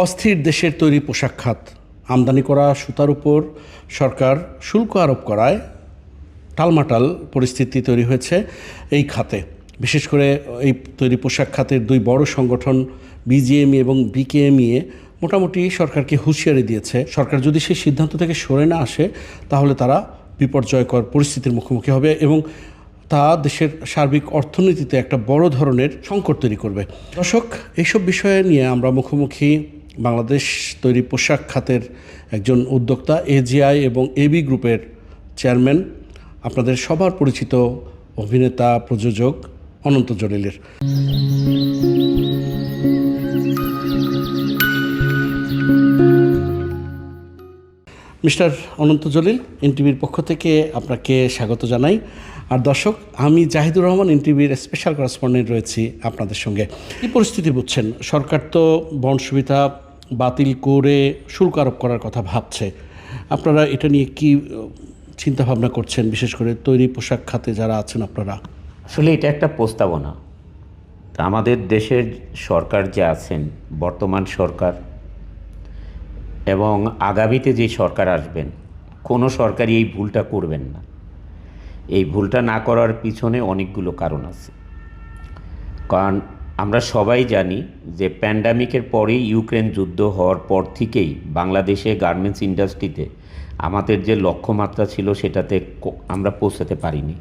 অস্থির দেশের তৈরি পোশাক খাত। আমদানি করা সুতার উপর সরকার শুল্ক আরোপ করায় টালমাটাল পরিস্থিতি তৈরি হয়েছে এই খাতে। বিশেষ করে এই তৈরি পোশাক খাতের দুই বড় সংগঠন বিজিএমই এবং বিকেএমইএ মোটামুটি সরকারকে হুঁশিয়ারি দিয়েছে। সরকার যদি সেই সিদ্ধান্ত থেকে সরে না আসে, তাহলে তারা বিপর্যয়কর পরিস্থিতির মুখোমুখি হবে এবং তা দেশের সার্বিক অর্থনীতিতে একটা বড় ধরনের সংকট তৈরি করবে। দর্শক, এইসব বিষয়ে নিয়ে আমরা মুখোমুখি বাংলাদেশ তৈরি পোশাক খাতের একজন উদ্যোক্তা এজিআই এবং এবি গ্রুপের চেয়ারম্যান। আপনাদের সবার পরিচিত অভিনেতা, প্রযোজক অনন্ত জলিলের। মিস্টার অনন্ত জলিল, এনটিভির পক্ষ থেকে আপনাকে স্বাগত জানাই। আর দর্শক, আমি জাহিদুর রহমান, এনটিভির স্পেশাল করেসপন্ডেন্ট রয়েছি আপনাদের সঙ্গে। এই পরিস্থিতি বুঝছেন? সরকার তো বন সুবিধা বাতিল করে শুল্ক আরোপ করার কথা ভাবছে। আপনারা এটা নিয়ে কি চিন্তা ভাবনা করছেন? বিশেষ করে তৈরি পোশাক খাতে যারা আছেন আপনারা। আসলে এটা একটা প্রস্তাবনা। আমাদের দেশের সরকার যে আছেন, বর্তমান সরকার এবং আগামীতে যে সরকার আসবেন, কোনো সরকারই এই ভুলটা করবেন না। এই ভুলটা না করার পিছনে অনেকগুলো কারণ আছে। কারণ আমরা সবাই জানি যে প্যান্ডামিকের পরেই ইউক্রেন যুদ্ধ হওয়ার পর থেকেই বাংলাদেশে গার্মেন্টস ইন্ডাস্ট্রিতে আমাদের যে লক্ষ্যমাত্রা ছিল সেটাতে আমরা পৌঁছাতে পারিনি।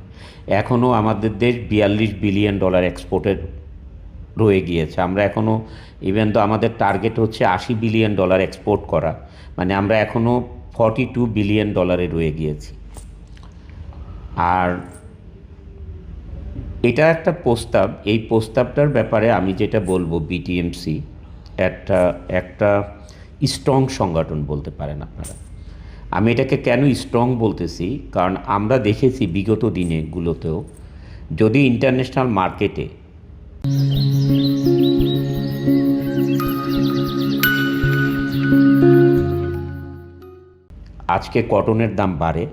এখনও আমাদের দেশ বিয়াল্লিশ বিলিয়ন ডলার এক্সপোর্টের রয়ে গিয়েছে। আমরা এখনও ইভেন তো আমাদের টার্গেট হচ্ছে আশি বিলিয়ন ডলার এক্সপোর্ট করা মানে আমরা এখনও ফর্টি টু বিলিয়ন ডলারে রয়ে গিয়েছি। আর এটা একটা প্রস্তাব, এই প্রস্তাবটার ব্যাপারে আমি যেটা বলব বিটিএমসি একটা একটা স্ট্রং সংগঠন বলতে পারেন আপনারা। আমি এটাকে কেন স্ট্রং বলতেছি? কারণ আমরা দেখেছি বিগত দিনেগুলোতেও যদি ইন্টারন্যাশনাল মার্কেটে আজকে কটনের দাম বাড়ে।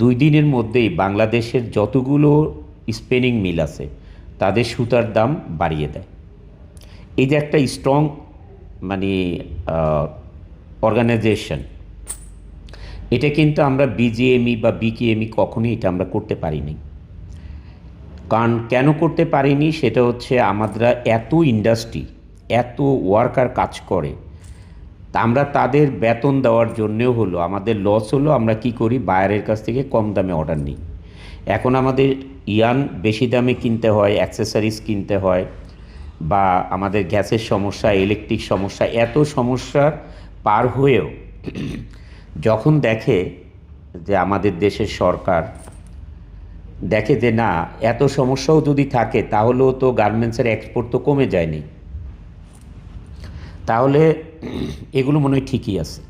দুই দিনের মধ্যেই বাংলাদেশের যতগুলো স্পেনিং মিল আছে, তাদের সুতার দাম বাড়িয়ে দেয়। এই যে একটা স্ট্রং মানে অর্গানাইজেশন এটা কিন্তু আমরা বিজিএমই বা বিকেএমই কখনোই এটা আমরা করতে পারিনি। কারণ কেন করতে পারিনি? সেটা হচ্ছে আমরা এত ইন্ডাস্ট্রি এত ওয়ার্কার কাজ করে আমরা তাদের বেতন দেওয়ার জন্যেও হলো, আমাদের লস হলো, আমরা কি করি? বায়ারের কাছ থেকে কম দামে অর্ডার নিই। এখন আমাদের ইয়ান বেশি দামে কিনতে হয় অ্যাক্সেসরিজ কিনতে হয়, বা আমাদের গ্যাসের সমস্যা ইলেকট্রিক সমস্যা, এত সমস্যার পার হয়েও যখন দেখে যে আমাদের দেশের সরকার দেখে যে না, এত সমস্যাও যদি থাকে, তাহলেও তো গার্মেন্টসের এক্সপোর্ট তো কমে যায়নি। তাহলে এগুলো মনে হয় ঠিকই আছে।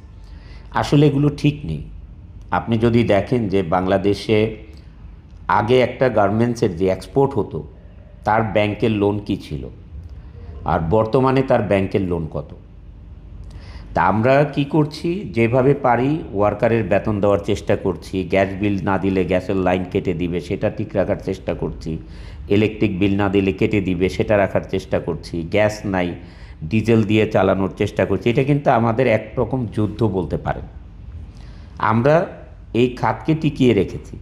আসলে এগুলো ঠিক নেই। আপনি যদি দেখেন যে বাংলাদেশে আগে একটা গার্মেন্টসের যে এক্সপোর্ট হতো, তার ব্যাংকের লোন কি ছিল? আর বর্তমানে তার ব্যাংকের লোন কত? তা আমরা কি করছি? যেভাবে পারি ওয়ার্কারের বেতন দেওয়ার চেষ্টা করছি গ্যাস বিল না দিলে গ্যাসের লাইন কেটে দিবে, সেটা ঠিক রাখার চেষ্টা করছি ইলেকট্রিক বিল না দিলে কেটে দিবে, সেটা রাখার চেষ্টা করছি গ্যাস নাই ডিজেল দিয়ে চালানোর চেষ্টা করছি। এটা কিন্তু আমাদের একরকম যুদ্ধ বলতে পারেন। আমরা এই খাতকে টিকিয়ে রেখেছি।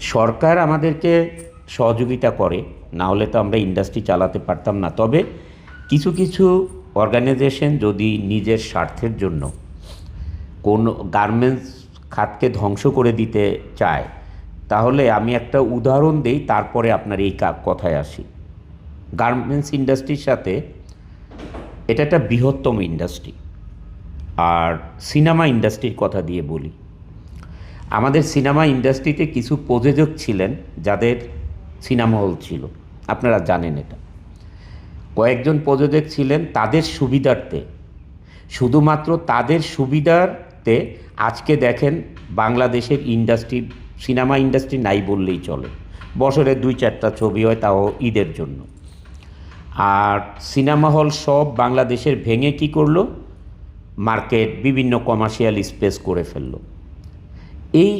সরকার আমাদেরকে সহযোগিতা করে না হলে তো আমরা ইন্ডাস্ট্রি চালাতে পারতাম না। তবে কিছু কিছু অর্গানাইজেশন যদি নিজের স্বার্থের জন্য কোন গার্মেন্টস খাতকে ধ্বংস করে দিতে চায় তাহলে আমি একটা উদাহরণ দেই, তারপরে আপনার এই কথায় আসি। গার্মেন্টস ইন্ডাস্ট্রির সাথে এটা একটা বৃহত্তম ইন্ডাস্ট্রি। আর সিনেমা ইন্ডাস্ট্রির কথা দিয়ে বলি। আমাদের সিনেমা ইন্ডাস্ট্রিতে কিছু প্রযোজক ছিলেন, যাদের সিনেমা হল ছিল। আপনারা জানেন এটা। কয়েকজন প্রযোজক ছিলেন তাদের সুবিধার্থে। শুধুমাত্র তাদের সুবিধার্থে আজকে দেখেন বাংলাদেশের ইন্ডাস্ট্রি সিনেমা ইন্ডাস্ট্রি নাই বললেই চলে। বছরে দুই চারটা ছবি হয় তাও ঈদের জন্য। আর সিনেমা হল সব বাংলাদেশের ভেঙে কি করল? মার্কেট বিভিন্ন কমার্শিয়াল স্পেস করে ফেলল। এই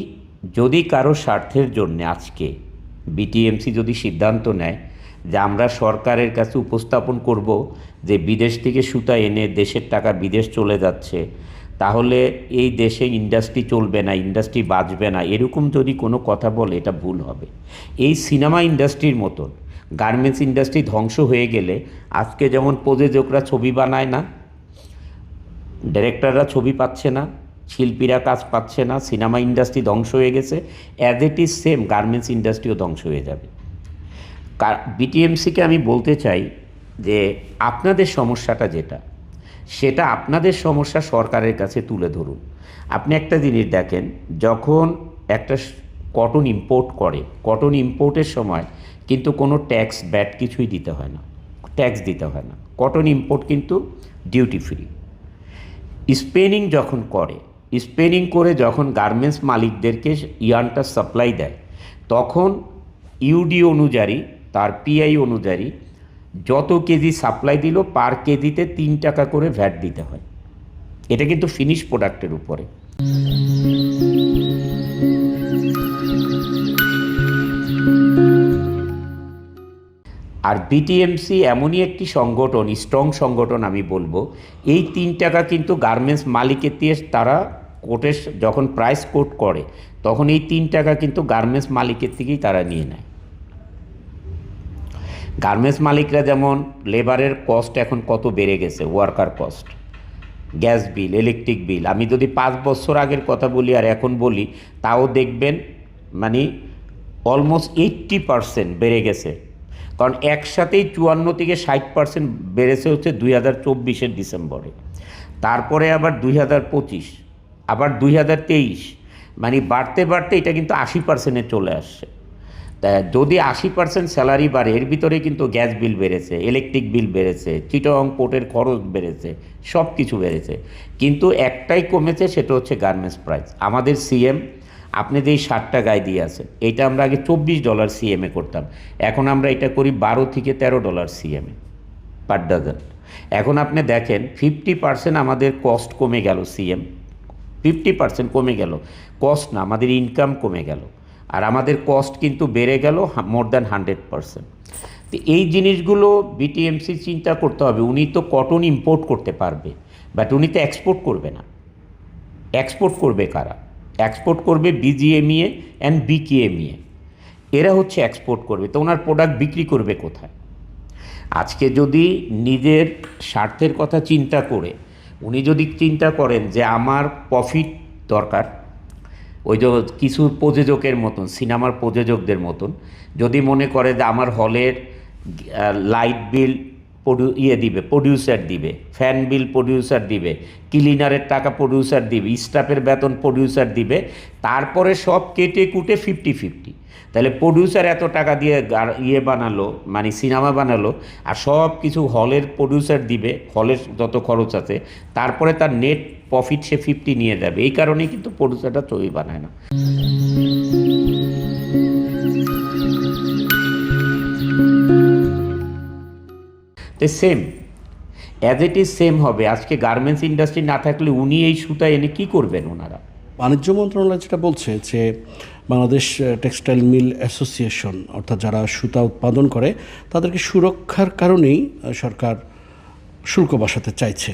যদি কারও স্বার্থের জন্য আজকে বিটিএমসি যদি সিদ্ধান্ত নেয় যে আমরা সরকারের কাছে উপস্থাপন করব যে বিদেশ থেকে সুতা এনে দেশের টাকা বিদেশ চলে যাচ্ছে তাহলে এই দেশে ইন্ডাস্ট্রি চলবে না ইন্ডাস্ট্রি বাঁচবে না, এরকম যদি কোনো কথা বলে এটা ভুল হবে। এই সিনেমা ইন্ডাস্ট্রির মতন গার্মেন্টস ইন্ডাস্ট্রি ধ্বংস হয়ে গেলে আজকে যেমন প্রযোজকরা ছবি বানায় না ডিরেক্টররা ছবি পাচ্ছে না, শিল্পীরা কাজ পাচ্ছে না সিনেমা ইন্ডাস্ট্রি ধ্বংস হয়ে গেছে as it is same garments ইন্ডাস্ট্রিও ধ্বংস হয়ে যাবে। বিটিএমসিকে আমি বলতে চাই যে আপনাদের সমস্যাটা যেটা সেটা আপনাদের সমস্যা সরকারের কাছে তুলে ধরুন। আপনি একটা জিনিস দেখেন, যখন একটা কটন ইম্পোর্ট করে কটন ইম্পোর্টের সময় কিন্তু কোনো ট্যাক্স ব্যাট কিছুই দিতে হয় না ট্যাক্স দিতে হয় না। কটন ইম্পোর্ট কিন্তু ডিউটি ফ্রি স্পেনিং যখন করে স্পেনিং করে যখন গার্মেন্টস মালিকদেরকে ইয়ানটা সাপ্লাই দেয়, তখন ইউডি অনুযায়ী, তার পিআই অনুযায়ী যত কেজি সাপ্লাই দিল পার কেজিতে তিন টাকা করে ভ্যাট দিতে হয়। এটা কিন্তু ফিনিশ প্রোডাক্টের উপরে। আর বিটিএমসি এমনই একটি সংগঠন স্ট্রং সংগঠন আমি বলব, এই তিন টাকা কিন্তু গার্মেন্টস মালিকের দিয়ে তারা কোর্টের যখন প্রাইস কোট করে, তখন এই তিন টাকা কিন্তু গার্মেন্টস মালিকের থেকেই তারা নিয়ে নেয়। গার্মেন্টস মালিকরা যেমন লেবারের কস্ট এখন কত বেড়ে গেছে worker cost gas bill electric bill আমি যদি পাঁচ বছর আগের কথা বলি আর এখন বলি, তাও দেখবেন মানে অলমোস্ট এইট্টি পারসেন্ট বেড়ে গেছে। কারণ একসাথেই চুয়ান্ন থেকে ষাট পার্সেন্ট বেড়েছে হচ্ছে দুই হাজার চব্বিশের ডিসেম্বরে। তারপরে আবার দুই হাজার পঁচিশ, আবার দুই হাজার তেইশ মানে বাড়তে বাড়তে এটা কিন্তু আশি পার্সেন্টে চলে আসছে। তা যদি আশি পার্সেন্ট স্যালারি বাড়ে, এর ভিতরে কিন্তু গ্যাস বিল বেড়েছে ইলেকট্রিক বিল বেড়েছে চিটং পোর্টের খরচ বেড়েছে সব কিছু বেড়েছে। কিন্তু একটাই কমেছে, সেটা হচ্ছে গার্মেন্টস প্রাইস আমাদের সিএম আপনি যে শার্টটা গায়ে দিয়ে আছেন, এটা আমরা আগে চব্বিশ ডলার সিএমএ করতাম। এখন আমরা এটা করি বারো থেকে তেরো ডলার সিএমএ পার ডজন এখন আপনি দেখেন ফিফটি পার্সেন্ট আমাদের কস্ট কমে গেল সিএম ফিফটি পার্সেন্ট কমে গেল। কস্ট না, আমাদের ইনকাম কমে গেল। আর আমাদের কস্ট কিন্তু বেড়ে গেল মোর দ্যান হান্ড্রেড পার্সেন্ট তো এই জিনিসগুলো বিটিএমসি চিন্তা করতে হবে। উনি তো কটন ইম্পোর্ট করতে পারবে বাট উনি তো এক্সপোর্ট করবে না। এক্সপোর্ট করবে কারা? এক্সপোর্ট করবে বিজিএমইএ অ্যান্ড বিকেএমইএ এরা হচ্ছে এক্সপোর্ট করবে। তো ওনার প্রোডাক্ট বিক্রি করবে কোথায়? আজকে যদি নিজের স্বার্থের কথা চিন্তা করে, উনি যদি চিন্তা করেন যে আমার প্রফিট দরকার ওই যে কিছু প্রযোজকের মতন, সিনেমার প্রযোজকদের মতন, যদি মনে করে যে আমার হলের লাইট বিল প্রডিউ ইয়ে দিবে প্রডিউসার দিবে ফ্যান বিল প্রডিউসার দিবে ক্লিনারের টাকা প্রডিউসার দিবে স্টাফের বেতন প্রডিউসার দিবে, তারপরে সব কেটে কুটে ফিফটি ফিফটি তাহলে প্রডিউসার এত টাকা দিয়ে ইয়ে বানালো মানে সিনেমা বানালো, আর সব কিছু হলের প্রডিউসার দিবে, হলের যত খরচ আছে, তারপরে তার নেট প্রফিট সে ফিফটি নিয়ে যাবে। এই কারণে কিন্তু প্রডিউসারটা ছবি বানায় না। তো same as it is same হবে। আজকে গার্মেন্টস ইন্ডাস্ট্রি না থাকলে উনি এই সুতা এনে কি করবেন ওনারা? বাণিজ্য মন্ত্রণালয় যেটা বলছে যে বাংলাদেশ টেক্সটাইল মিল অ্যাসোসিয়েশন, অর্থাৎ যারা সুতা উৎপাদন করে, তাদেরকে সুরক্ষার কারণেই সরকার শুল্ক বসাতে চাইছে।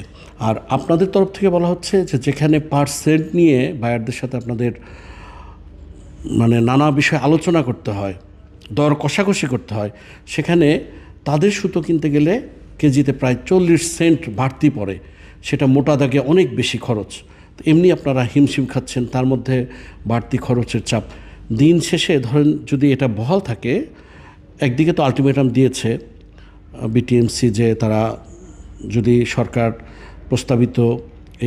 আর আপনাদের তরফ থেকে বলা হচ্ছে যে যেখানে পার্সেন্ট নিয়ে বায়ারদের সাথে আপনাদের মানে নানা বিষয়ে আলোচনা করতে হয়, দর কষাকষি করতে হয়, সেখানে তাদের সুতো কিনতে গেলে কেজিতে প্রায় চল্লিশ সেন্ট বাড়তি পড়ে। সেটা মোটা দাগে অনেক বেশি খরচ। এমনি আপনারা হিমশিম খাচ্ছেন, তার মধ্যে বাড়তি খরচের চাপ। দিন শেষে ধরেন যদি এটা বহাল থাকে, একদিকে তো আলটিমেটাম দিয়েছে বিটিএমসি যে তারা যদি সরকার প্রস্তাবিত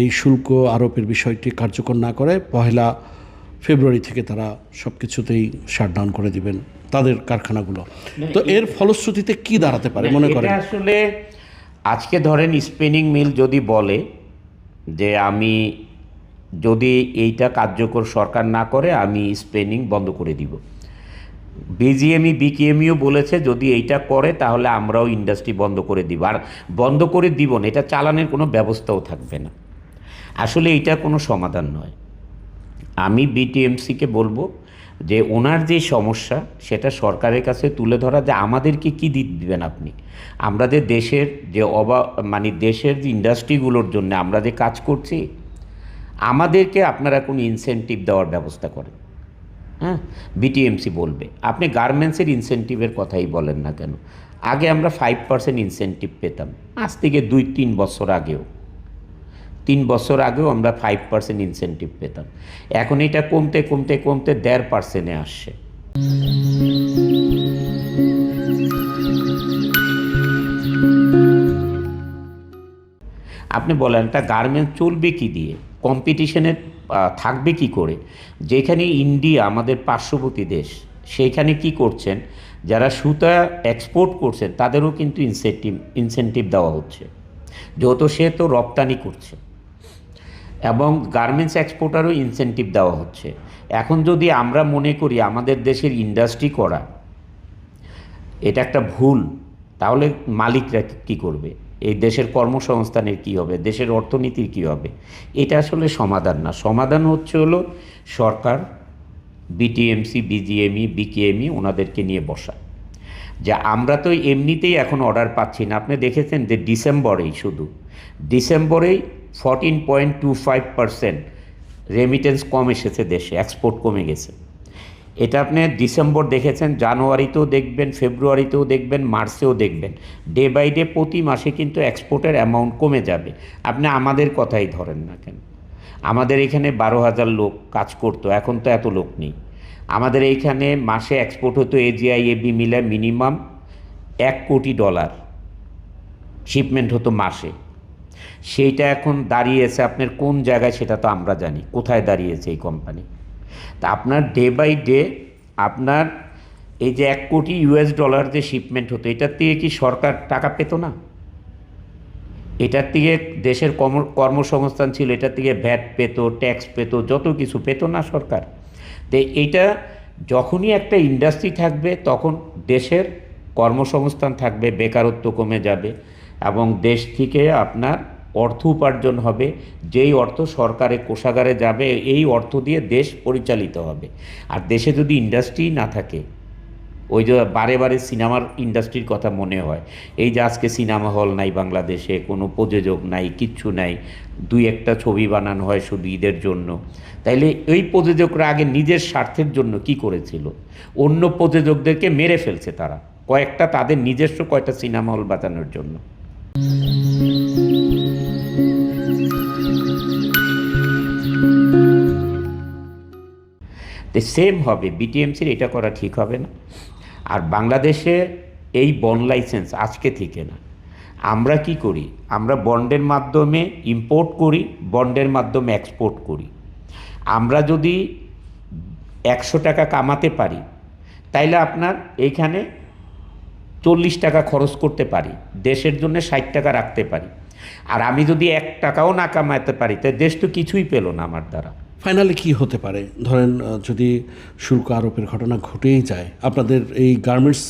এই শুল্ক আরোপের বিষয়টি কার্যকর না করে পহেলা ফেব্রুয়ারি থেকে তারা সব কিছুতেই শাটডাউন করে দিবেন তাদের কারখানাগুলো। তো এর ফলশ্রুতিতে কি দাঁড়াতে পারে মনে করেন? আসলে আজকে ধরেন স্পিনিং মিল যদি বলে যে আমি যদি এইটা কার্যকর সরকার না করে আমি স্পেনিং বন্ধ করে দিব। বিজিএমই বিকেএমইও বলেছে, যদি এইটা করে, তাহলে আমরাও ইন্ডাস্ট্রি বন্ধ করে দিব। আর বন্ধ করে দিব না, এটা চালানোর কোনো ব্যবস্থাও থাকবে না। আসলে এইটা কোনো সমাধান নয়। আমি বিটিএমসিকে বলব যে, ওনার যে সমস্যা, সেটা সরকারের কাছে তুলে ধরা যে, আমাদেরকে কি দিবেন আপনি? আমরা যে দেশের যে অবা মানে দেশের যে ইন্ডাস্ট্রিগুলোর জন্য আমরা যে কাজ করছি, আমাদেরকে আপনারা কোনো ইনসেনটিভ দেওয়ার ব্যবস্থা করেন। হ্যাঁ? বিটিএমসি বলবে। আপনি গার্মেন্টসের ইনসেনটিভের কথাই বলেন না কেন? আগে আমরা ফাইভ পার্সেন্ট ইনসেনটিভ পেতাম। আজ থেকে দুই, তিন বছর আগেও। তিন বছর আগেও আমরা ফাইভ পার্সেন্ট ইনসেনটিভ পেতাম। এখন এটা কমতে কমতে কমতে দেড় পার্সেন্টে আসছে। আপনি বলেন একটা গার্মেন্টস চলবে কি দিয়ে? কম্পিটিশনে থাকবে কি করে? যেখানে ইন্ডিয়া আমাদের পার্শ্ববর্তী দেশ সেইখানে কি করছেন? যারা সুতা এক্সপোর্ট করছেন, তাদেরও কিন্তু ইনসেন্টিভ ইনসেন্টিভ দেওয়া হচ্ছে। যেহেতু সে তো রপ্তানি করছে। এবং গার্মেন্টস এক্সপোর্টারও ইনসেন্টিভ দেওয়া হচ্ছে। এখন যদি আমরা মনে করি আমাদের দেশের ইন্ডাস্ট্রি করা, এটা একটা ভুল, তাহলে মালিকরা কি করবে? এই দেশের কর্মসংস্থানের কি হবে? দেশের অর্থনীতির কি হবে? এটা আসলে সমাধান না। সমাধান হচ্ছে হলো সরকার বিটিএমসি বিজিএমই বিকেএমই ওনাদেরকে নিয়ে বসা। যে আমরা তো এমনিতেই এখন অর্ডার পাচ্ছি না। আপনি দেখেছেন যে ডিসেম্বরেই শুধু। ডিসেম্বরেই fourteen point two five percent remittance কম এসেছে দেশে এক্সপোর্ট কমে গেছে। এটা আপনি ডিসেম্বর দেখেছেন, জানুয়ারিতেও দেখবেন, ফেব্রুয়ারিতেও দেখবেন, মার্চেও দেখবেন। ডে বাই ডে প্রতি মাসে কিন্তু এক্সপোর্টের অ্যামাউন্ট কমে যাবে। আপনি আমাদের কথাই ধরেন না কেন? আমাদের এখানে বারো হাজার লোক কাজ করতো, এখন তো এত লোক নেই। আমাদের এইখানে মাসে এক্সপোর্ট হতো এজিআই এবি মিলে মিনিমাম এক কোটি ডলার। শিপমেন্ট হতো মাসে। সেইটা এখন দাঁড়িয়েছে, আপনার কোন জায়গায় সেটা তো আমরা জানি। কোথায় দাঁড়িয়েছে এই কোম্পানি? তা আপনার ডে বাই ডে আপনার এই যে এক কোটি ইউএস ডলার যে শিপমেন্ট হতো, এটার থেকে কি সরকার টাকা পেত না? এটার থেকে দেশের কর্ম কর্মসংস্থান ছিল, এটার থেকে ভ্যাট পেত ট্যাক্স পেত, যত কিছু পেত না সরকার। তো এইটা যখনই একটা ইন্ডাস্ট্রি থাকবে, তখন দেশের কর্মসংস্থান থাকবে, বেকারত্ব কমে যাবে এবং দেশ থেকে আপনার অর্থ উপার্জন হবে, যেই অর্থ সরকারের কোষাগারে যাবে, এই অর্থ দিয়ে দেশ পরিচালিত হবে। আর দেশে যদি ইন্ডাস্ট্রি না থাকে, ওই যে বারে বারে সিনেমার ইন্ডাস্ট্রির কথা মনে হয়, এই যে আজকে সিনেমা হল নাই বাংলাদেশে, কোনো প্রযোজক নাই, কিচ্ছু নাই, দুই একটা ছবি বানানো হয় শুধু ঈদের জন্য। তাইলে এই প্রযোজকরা আগে নিজের স্বার্থের জন্য কি করেছিল? অন্য প্রযোজকদেরকে মেরে ফেলছে তারা, কয়েকটা তাদের নিজস্ব কয়েকটা সিনেমা হল বাঁচানোর জন্য। তো সেম হবে বিটিএমসির এটা করা ঠিক হবে না। আর বাংলাদেশে এই বন্ড লাইসেন্স আজকে থেকে না। আমরা কি করি? আমরা বন্ডের মাধ্যমে ইম্পোর্ট করি বন্ডের মাধ্যমে এক্সপোর্ট করি। আমরা যদি একশো টাকা কামাতে পারি, তাইলে আপনার এইখানে চল্লিশ টাকা খরচ করতে পারি, দেশের জন্য ষাট টাকা রাখতে পারি। আর আমি যদি এক টাকাও না কামাতে পারি তাই দেশ তো কিছুই পেল না আমার দ্বারা। ফাইনালি কি হতে পারে? ধরেন যদি শুল্ক আরোপের ঘটনা ঘটেই যায়, আপনাদের এই গার্মেন্টস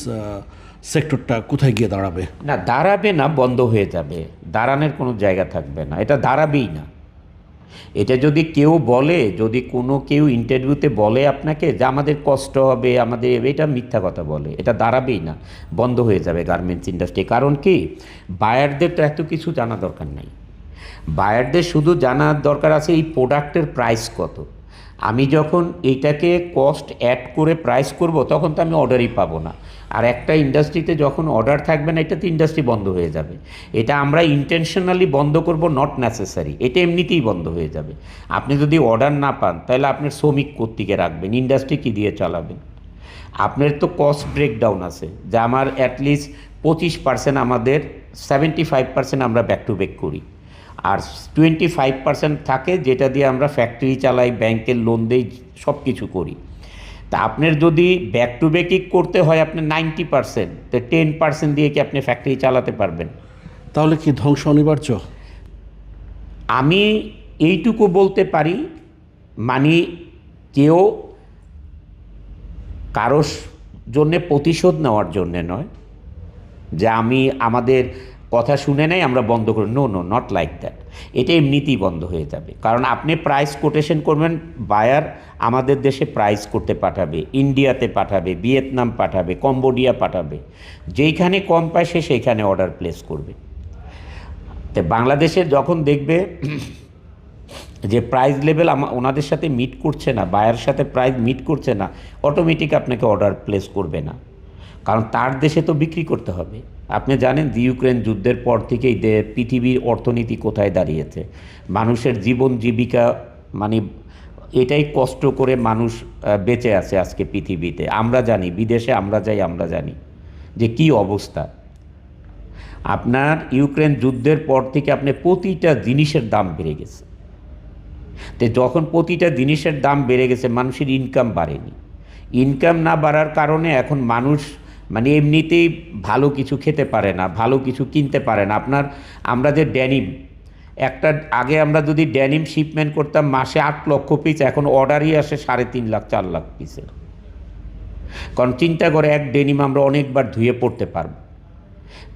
সেক্টরটা কোথায় গিয়ে দাঁড়াবে? না দাঁড়াবে না, বন্ধ হয়ে যাবে। দাঁড়ানোর কোনো জায়গা থাকবে না। এটা দাঁড়াবেই না। এটা যদি কেউ বলে, যদি কোনো কেউ ইন্টারভিউতে বলে আপনাকে যে আমাদের কষ্ট হবে, আমাদের এটা মিথ্যা কথা বলে, এটা দাঁড়াবেই না। বন্ধ হয়ে যাবে গার্মেন্টস ইন্ডাস্ট্রি। কারণ কি? বায়ারদের তো এত কিছু জানা দরকার নাই। বায়ারদের শুধু জানার দরকার আছে এই প্রোডাক্টের প্রাইস কত। আমি যখন এইটাকে কস্ট অ্যাড করে প্রাইস করব, তখন তো আমি অর্ডারই পাবো না। আর একটা ইন্ডাস্ট্রিতে যখন অর্ডার থাকবে না, এটাতে ইন্ডাস্ট্রি বন্ধ হয়ে যাবে। এটা আমরা ইন্টেনশনালি বন্ধ করব নট নেসেসারি এটা এমনিতেই বন্ধ হয়ে যাবে। আপনি যদি অর্ডার না পান, তাহলে আপনার শ্রমিক কর্তৃকে রাখবেন? ইন্ডাস্ট্রি কী দিয়ে চালাবেন? আপনার তো কস্ট ব্রেকডাউন আছে, যা আমার অ্যাটলিস্ট পঁচিশ পার্সেন্ট আমাদের সেভেন্টি ফাইভ পার্সেন্ট আমরা ব্যাক টু ব্যাক করি। আর টোয়েন্টি ফাইভ পার্সেন্ট থাকে যেটা দিয়ে আমরা ফ্যাক্টরি চালাই ব্যাংকের লোন দেই সব কিছু করি। তা আপনার যদি ব্যাক টু ব্যাকই করতে হয় আপনি নাইনটি পার্সেন্ট তো টেন পার্সেন্ট দিয়ে কি আপনি ফ্যাক্টরি চালাতে পারবেন? তাহলে কি ধ্বংস অনিবার্য? আমি এইটুকু বলতে পারি মানে কেউ কারোর জন্যে প্রতিশোধ নেওয়ার জন্যে নয় যে আমি আমাদের কথা শুনে নেয় আমরা বন্ধ করি। No no not like that এটা এমনিতেই বন্ধ হয়ে যাবে। কারণ আপনি প্রাইস কোটেশন করবেন বায়ার আমাদের দেশে প্রাইস করতে পাঠাবে ইন্ডিয়াতে পাঠাবে ভিয়েতনাম পাঠাবে কম্বোডিয়া পাঠাবে। যেইখানে কম পায় সে সেইখানে অর্ডার প্লেস করবে। তো বাংলাদেশে যখন দেখবে যে প্রাইস লেভেল আমা ওনাদের সাথে মিট করছে না বায়ার সাথে প্রাইস মিট করছে না অটোমেটিক আপনাকে অর্ডার প্লেস করবে না। কারণ তার দেশে তো বিক্রি করতে হবে। আপনি জানেন যে ইউক্রেন যুদ্ধের পর থেকেই দে পৃথিবীর অর্থনীতি কোথায় দাঁড়িয়েছে। মানুষের জীবন জীবিকা মানে এটাই কষ্ট করে মানুষ বেঁচে আছে আজকে পৃথিবীতে। আমরা জানি, বিদেশে আমরা যাই, আমরা জানি যে কি অবস্থা। আপনার ইউক্রেন যুদ্ধের পর থেকে আপনি প্রতিটা জিনিসের দাম বেড়ে গেছে। তো যখন প্রতিটা জিনিসের দাম বেড়ে গেছে, মানুষের ইনকাম বাড়েনি। ইনকাম না বাড়ার কারণে এখন মানুষ মানে এমনিতেই ভালো কিছু খেতে পারে না, ভালো কিছু কিনতে পারে না। আপনার, আমরা যে ড্যানিম একটা, আগে আমরা যদি ড্যানিম শিপমেন্ট করতাম, মাসে আট লক্ষ পিস এখন অর্ডারই আসে সাড়ে তিন লাখ, চার লাখ পিসের কারণ চিন্তা করে এক ডেনিম আমরা অনেকবার ধুয়ে পড়তে পারব।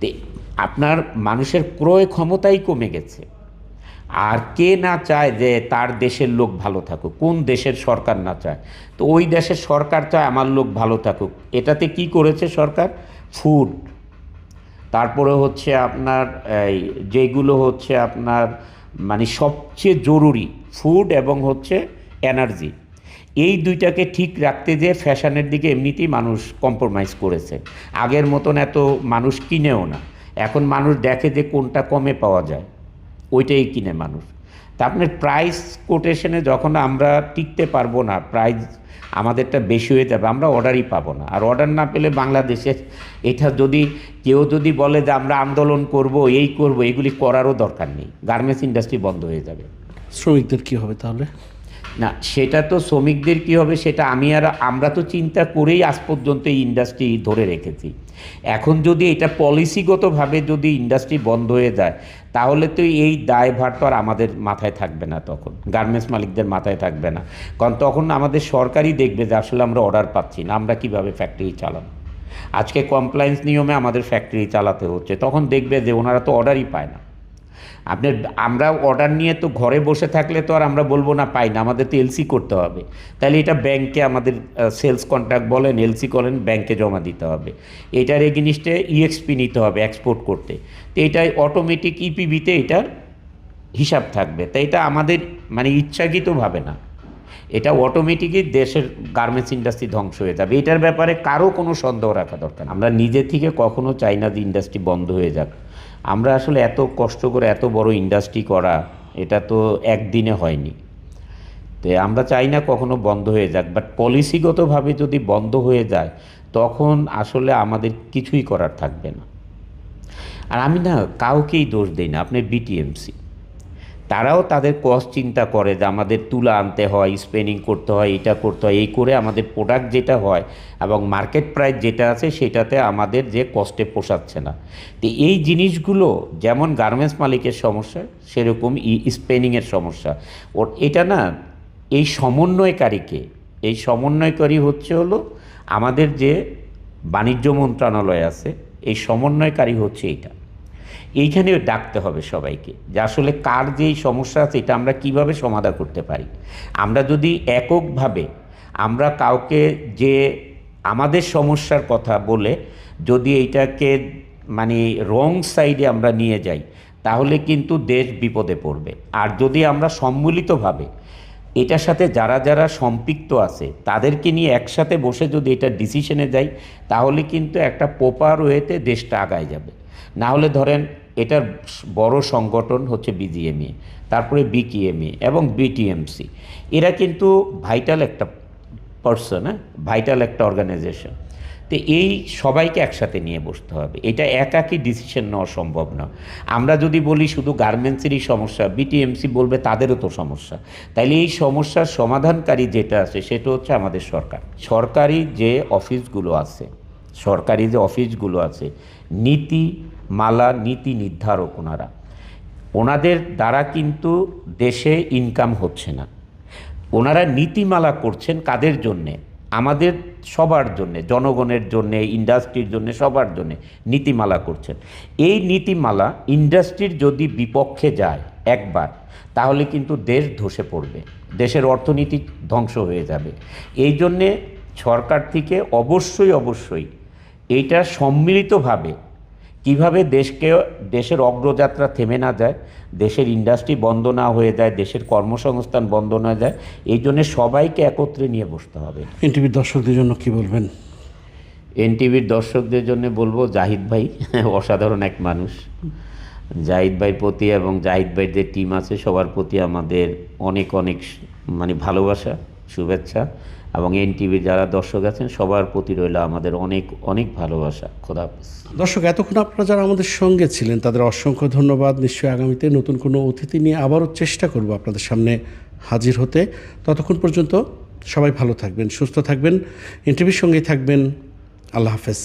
তো, আপনার মানুষের ক্রয় ক্ষমতাই কমে গেছে। আর কে না চায় যে তার দেশের লোক ভালো থাকুক? কোন দেশের সরকার না চায়? তো ওই দেশের সরকার চায় আমার লোক ভালো থাকুক। এটাতে কি করেছে সরকার? ফুড। তারপরে হচ্ছে আপনার এই যেগুলো হচ্ছে আপনার মানে সবচেয়ে জরুরি, ফুড এবং হচ্ছে এনার্জি। এই দুইটাকে ঠিক রাখতে যে ফ্যাশনের দিকে এমনিতেই মানুষ কম্প্রোমাইজ করেছে। আগের মতন এত মানুষ কিনেও না। এখন মানুষ দেখে যে কোনটা কমে পাওয়া যায়। ওইটাই কিনে মানুষ। তা আপনার প্রাইস কোটেশনে যখন আমরা টিকতে পারব না প্রাইস আমাদেরটা বেশি হয়ে যাবে, আমরা অর্ডারই পাবো না। আর অর্ডার না পেলে বাংলাদেশের এটা যদি, কেউ যদি বলে যে আমরা আন্দোলন করব, এই করব, এগুলি করারও দরকার নেই। গার্মেন্টস ইন্ডাস্ট্রি বন্ধ হয়ে যাবে। শ্রমিকদের কী হবে তাহলে? না, সেটা তো শ্রমিকদের কি হবে, সেটা আমি আর আমরা তো চিন্তা করেই আজ পর্যন্ত এই ইন্ডাস্ট্রি ধরে রেখেছি। এখন যদি এটা পলিসিগতভাবে যদি ইন্ডাস্ট্রি বন্ধ হয়ে যায়, তাহলে তো এই দায়ভার তো আর আমাদের মাথায় থাকবে না তখন গার্মেন্টস মালিকদের মাথায় থাকবে না। কারণ তখন আমাদের সরকারই দেখবে যে আসলে আমরা অর্ডার পাচ্ছি না, আমরা কীভাবে ফ্যাক্টরি চালাবো। আজকে কমপ্লায়েন্স নিয়মে আমাদের ফ্যাক্টরি চালাতে হচ্ছে, তখন দেখবে যে ওনারা তো অর্ডারই পায় না। আপনার আমরা অর্ডার নিয়ে তো ঘরে বসে থাকলে তো আর আমরা বলব না, পাই না, আমাদের তো এলসি করতে হবে। তাহলে এটা ব্যাংকে আমাদের সেলস কন্ট্রাক্ট বলেন এলসি করেন ব্যাংকে জমা দিতে হবে। এটার এই এগেনিস্টে ইএক্সপি নিতে হবে এক্সপোর্ট করতে। তো এটাই অটোমেটিক ইপিবিতে এটার হিসাব থাকবে। তাই এটা আমাদের মানে ইচ্ছাকৃতভাবে না। এটা অটোমেটিকই দেশের গার্মেন্টস ইন্ডাস্ট্রি ধ্বংস হয়ে যাবে। এটার ব্যাপারে কারও কোনো সন্দেহ রাখা দরকার আমরা নিজে থেকে কখনো চাই না যে ইন্ডাস্ট্রি বন্ধ হয়ে যাক। আমরা আসলে এত কষ্ট করে এত বড় ইন্ডাস্ট্রি করা, এটা তো একদিনে হয়নি। তো আমরা চাই না কখনো বন্ধ হয়ে যাক বাট পলিসিগতভাবে যদি বন্ধ হয়ে যায়, তখন আসলে আমাদের কিছুই করার থাকবে না। আর আমি না কাউকেই দোষ দিই না, আপনি বিটিএমসি তারাও তাদের কস্ট চিন্তা করে যে আমাদের তুলা আনতে হয় স্পেনিং করতে হয়, এটা করতে হয়, এই করে আমাদের প্রোডাক্ট যেটা হয় এবং মার্কেট প্রাইস যেটা আছে সেটাতে আমাদের যে কষ্টে পোষাচ্ছে না। তো এই জিনিসগুলো যেমন গার্মেন্টস মালিকের সমস্যা, সেরকম ই স্পেনিংয়ের সমস্যা। ওর এটা না, এই সমন্বয়কারীকে, এই সমন্বয়কারী হচ্ছে হলো আমাদের যে বাণিজ্য মন্ত্রণালয় আছে, এই সমন্বয়কারী হচ্ছে এইটা এইখানে ডাকতে হবে সবাইকে যে আসলে কার যে সমস্যা আছে এটা আমরা কীভাবে সমাধান করতে পারি। আমরা যদি এককভাবে আমরা কাউকে যে আমাদের সমস্যার কথা বলে যদি এইটাকে মানে রং সাইডে আমরা নিয়ে যাই, তাহলে কিন্তু দেশ বিপদে পড়বে। আর যদি আমরা সম্মিলিতভাবে এটার সাথে যারা যারা সম্পৃক্ত আছে, তাদেরকে নিয়ে একসাথে বসে যদি এটা ডিসিশনে যাই, তাহলে কিন্তু একটা প্রপার ওয়েতে দেশটা আগায় যাবে। না হলে ধরেন এটার বড় সংগঠন হচ্ছে বিজিএমএ তারপরে বিকিএমএ এবং বিটিএমসি এরা কিন্তু ভাইটাল একটা পার্সন হ্যাঁ? ভাইটাল একটা অর্গানাইজেশন তো এই সবাইকে একসাথে নিয়ে বসতে হবে। এটা একাকী ডিসিশন নেওয়া সম্ভব না। আমরা যদি বলি শুধু গার্মেন্টসেরই সমস্যা বিটিএমসি বলবে তাদেরও তো সমস্যা। তাইলে এই সমস্যার সমাধানকারী যেটা আছে, সেটা হচ্ছে আমাদের সরকার। সরকারি যে অফিসগুলো আছে, সরকারি যে অফিসগুলো আছে, নীতি মালা নীতি নির্ধারক ওনারা। ওনাদের দ্বারা কিন্তু দেশে ইনকাম হচ্ছে না। ওনারা নীতিমালা করছেন কাদের জন্যে? আমাদের সবার জন্য, জনগণের জন্য ইন্ডাস্ট্রির জন্য, সবার জন্যে নীতিমালা করছেন। এই নীতিমালা ইন্ডাস্ট্রির যদি বিপক্ষে যায় একবার, তাহলে কিন্তু দেশ ধসে পড়বে। দেশের অর্থনীতি ধ্বংস হয়ে যাবে। এই জন্যে সরকার থেকে অবশ্যই অবশ্যই এইটা সম্মিলিতভাবে কীভাবে দেশকে দেশের অগ্রযাত্রা থেমে না যায় দেশের ইন্ডাস্ট্রি বন্ধ না হয়ে যায় দেশের কর্মসংস্থান বন্ধ না যায় এই জন্য সবাইকে একত্রে নিয়ে বসতে হবে। এনটিভির দর্শকদের জন্য কি বলবেন? এনটিভির দর্শকদের জন্য বলব জাহিদ ভাই অসাধারণ এক মানুষ। জাহিদ ভাই প্রতি এবং জাহিদ ভাইয়ের যে টিম আছে সবার প্রতি আমাদের অনেক অনেক মানে ভালোবাসা শুভেচ্ছা। এবং এনটিভির যারা দর্শক আছেন, সবার প্রতি রইল আমাদের অনেক অনেক ভালোবাসা। খোদা দর্শক, এতক্ষণ আপনারা যারা আমাদের সঙ্গে ছিলেন, তাদের অসংখ্য ধন্যবাদ। নিশ্চয়ই আগামীতে নতুন কোনো অতিথি নিয়ে আবারও চেষ্টা করব আপনাদের সামনে হাজির হতে। ততক্ষণ পর্যন্ত সবাই ভালো থাকবেন, সুস্থ থাকবেন। এনটিভির সঙ্গেই থাকবেন। আল্লাহ হাফেজ।